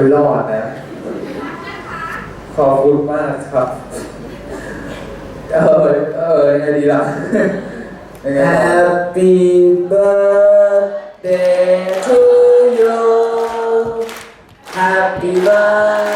ไม่รอดนะ ขอบคุณมากครับ เออเออยังไงดีล่ะยังไง Happy birthday to you Happy birthday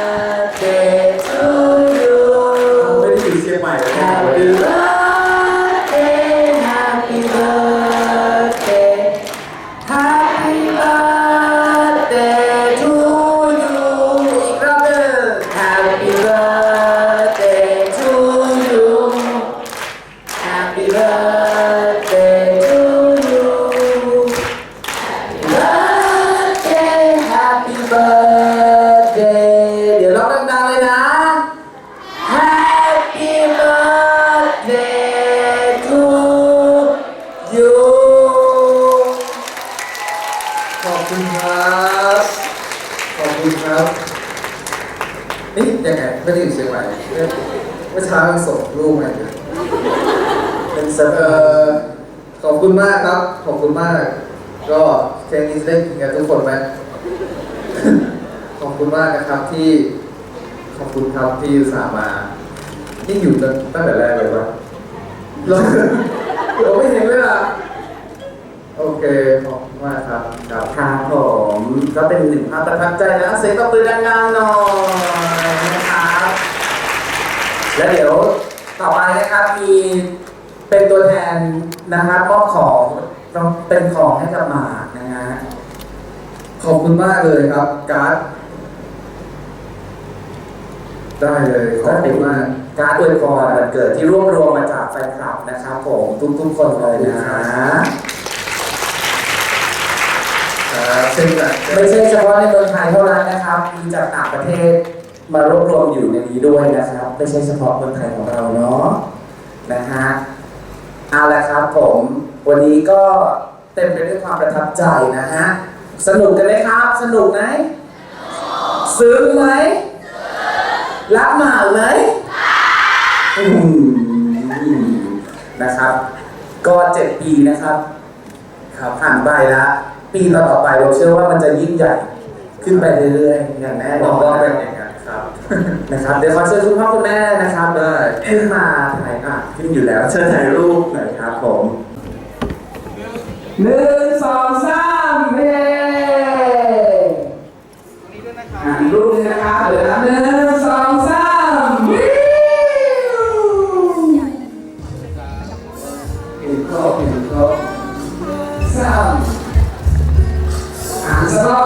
ไม่ได้อยู่เชียงใหม่เมื่อเช้ายังส่งรูปมาอยู่เป็นเซออร์อขอบคุณมากครับ ขอบคุณมาก ก็เทนนี้จะได้กินกันทุกคนไหมขอบคุณมากนะครับที่ ขอบคุณครับที่อุตส่าห์มายิ่งอยู่ตั้งแต่แรกเลยปะเราเราไม่เห็นเลยอะโอเค ขอบคุณมากครับครับ ครับผม ก็เป็นหนึ่งภาพประทับใจนะ เสียงตบมือดังๆหน่อยน แล้วเดี๋ยวต่อไปนะครับมีเป็นตัวแทนนะครับมอบของต้องเป็นของให้กับหมากนะฮะขอบคุณมากเลยครับ การ์ดได้เลยขอบคุณมากการดอวยพรวันเกิดที่รวบรวมมาจากแฟนคลับนะครับผมทุกๆคนเลยนะครับเช่นกันไม่ใช่เฉพาะในเมืองไทยเท่านั้นนะครับมีจากต่างประเทศ มารวบรวมอยู่ในนี้ด้วยนะครับ ไม่ใช่เฉพาะเมืองไทยของเราเนาะนะฮะเอาละครับผม วันนี้ก็เต็มไปด้วยความประทับใจนะฮะ สนุกกันไหมครับ สนุกไหมซึ้งไหมรักหมาไหมนะครับ ก็เจ็ดปีนะครับครับผ่านไปแล้วปีต่อๆไปเราเชื่อว่ามันจะยิ่งใหญ่ ขึ้นไปเรื่อยๆอย่างแน่นอนเป็นอย่าง ครับนะครับเดี๋ยวขอเชิญคุณพ่อคุณแม่นะครับได้ขึ้นมาถ่ายอะขึ้นอยู่แล้วเชิญถ่ายรูปหน่อยครับผมหนึ่งสองสามเฮ้อะอีกรูปหนึงนะครับเดี๋ยวนะหนึ่งสองสามวิวอีกรอบอีกรอบสามอ่านสักรอบ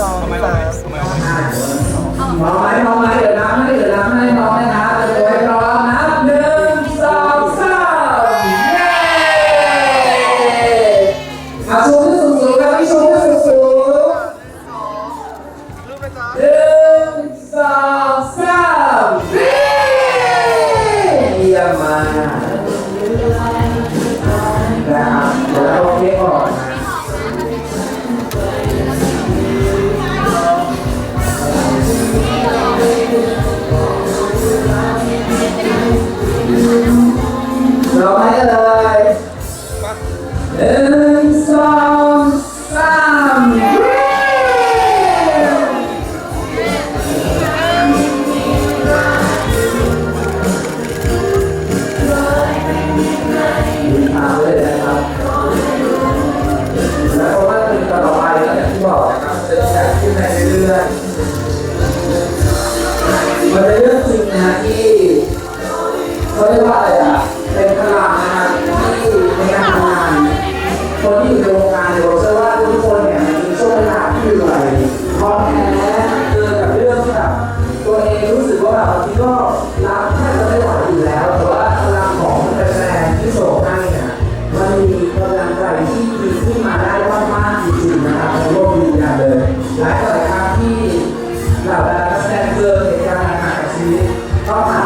สองสามพร้อมไมพร้อมไว่าหนึ่งสองสามตามเลแล้วอย่างที่บอกนะครับจะแตกขึ้นไปเรือมันเป็นเรื่องจริงนะที่เขาเรียกว่าอะไรอะ Fuck.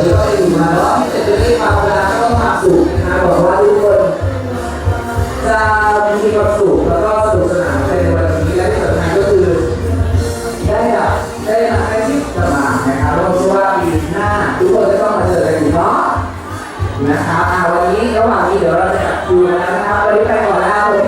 เดี๋ยวเราก็อยู่มาแล้วที่จ็ดจะได้ความรักก็ต้องความสุขนะคะบอกว่าทุกคนจะมีความสุขแล้วก็